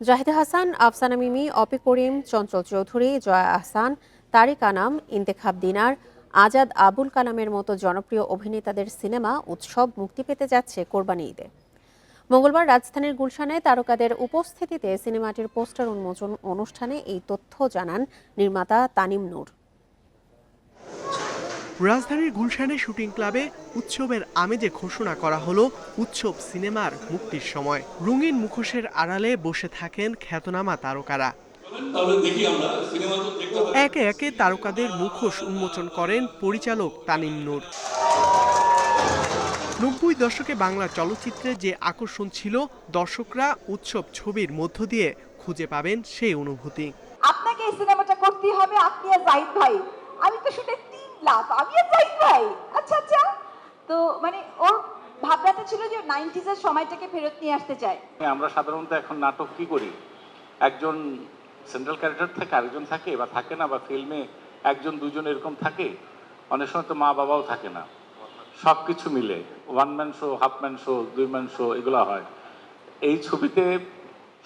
জাহিদ হাসান, আফসানা মিমি, অপি করিম, চঞ্চল চৌধুরী, জয়া আহসান, তারিক আনাম, ইন্তেখাব দিনার, আজাদ আবুল কালামের মতো জনপ্রিয় অভিনেতাদের সিনেমা, উৎসব মুক্তি পেতে যাচ্ছে কোরবানি ঈদে। মঙ্গলবার রাজধানীর গুলশানে তারকাদের উপস্থিতিতে সিনেমাটির পোস্টার উন্মোচন অনুষ্ঠানে এই তথ্য জানান নির্মাতা তানিম নূর। রাজধানীর গুলশানে শুটিং ক্লাবে উৎসবের আমেজে ঘোষণা করা হলো উৎসব সিনেমার মুক্তির সময়। রঙিন মুখোশের আড়ালে বসে থাকেন খ্যাতনামা তারকারা। একে একে তারকাদের মুখোশ উন্মোচন করেন পরিচালক তানিম নূর। নব্বই দশকে বাংলা চলচ্চিত্রে যে আকর্ষণ ছিল, দর্শকরা উৎসব ছবির মধ্য দিয়ে খুঁজে পাবেন সেই অনুভূতি। আপনাকে এই সিনেমাটা করতেই হবে, আপনি আর জাহিদ ভাই। আমি তো শুনে তিন লাভ আমি আর জাহিদ ভাই আচ্ছা আচ্ছা তো মানে ওর ভাবনাটা ছিল যে নাইনটিজ এর সময়টাকে ফেরত নিয়ে আসতে চায়। আমরা সাধারণত এখন নাটক কি করি? একজন সেন্ট্রাল ক্যারেক্টার থাকে আরেকজন থাকে বা থাকে না বা ফিল্মে একজন দুজন এরকম থাকে অনেক সময় তো মা বাবাও থাকে না। সব কিছু মিলে one man show half man show দুই ম্যান শো এগুলো হয়। এই ছবিতে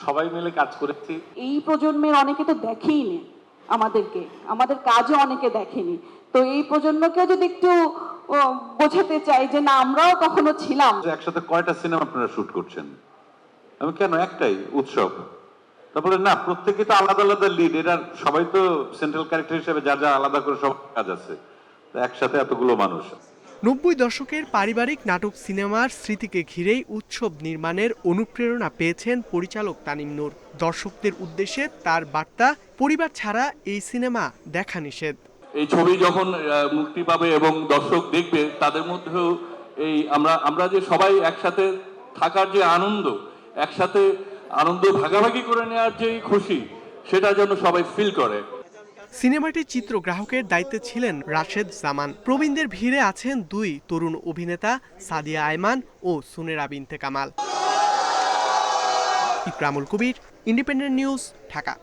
সবাই মিলে কাজ করেছি। এই প্রজন্মের অনেকে তো দেখেইনি আমাদেরকে আমাদের কাজও অনেকে দেখেনি। তো এই প্রজন্মকেও যদি একটু বোঝাতে চাই যে না আমরাও কখনো ছিলাম। একসাথে কয়টা সিনেমা আপনারা শুট করছেন? আমি কেন? একটাই উৎসব। তারপরে না প্রত্যেকে তো আলাদা আলাদা লিড এরা সবাই তো সেন্ট্রাল ক্যারেক্টার হিসেবে যা যা আলাদা করে সব কাজ আছে। একসাথে এতগুলো মানুষ। নব্বই দশকের পারিবারিক নাটক সিনেমার স্মৃতিকে ঘিরেই উৎসব নির্মাণের অনুপ্রেরণা পেয়েছেন পরিচালক তানিম নূর। দর্শকদের উদ্দেশ্যে তার বার্তা পরিবার ছাড়া এই সিনেমা দেখা নিষেধ। এই ছবি যখন মুক্তি পাবে এবং দর্শক দেখবে, তাদের মধ্যেও এই আমরা আমরা যে সবাই একসাথে থাকার যে আনন্দ, একসাথে আনন্দ ভাগাভাগি করে নেওয়ার যে খুশি, সেটা যেন সবাই ফিল করে। সিনেমাটির চিত্রগ্রাহকের দায়িত্বে ছিলেন রাশেদ জামান। প্রবীণদের ভিড়ে আছেন দুই তরুণ অভিনেতা, সাদিয়া আয়মান ও সুনেরা Binte Kamal. Ikramul Kabir, independent news, Dhaka.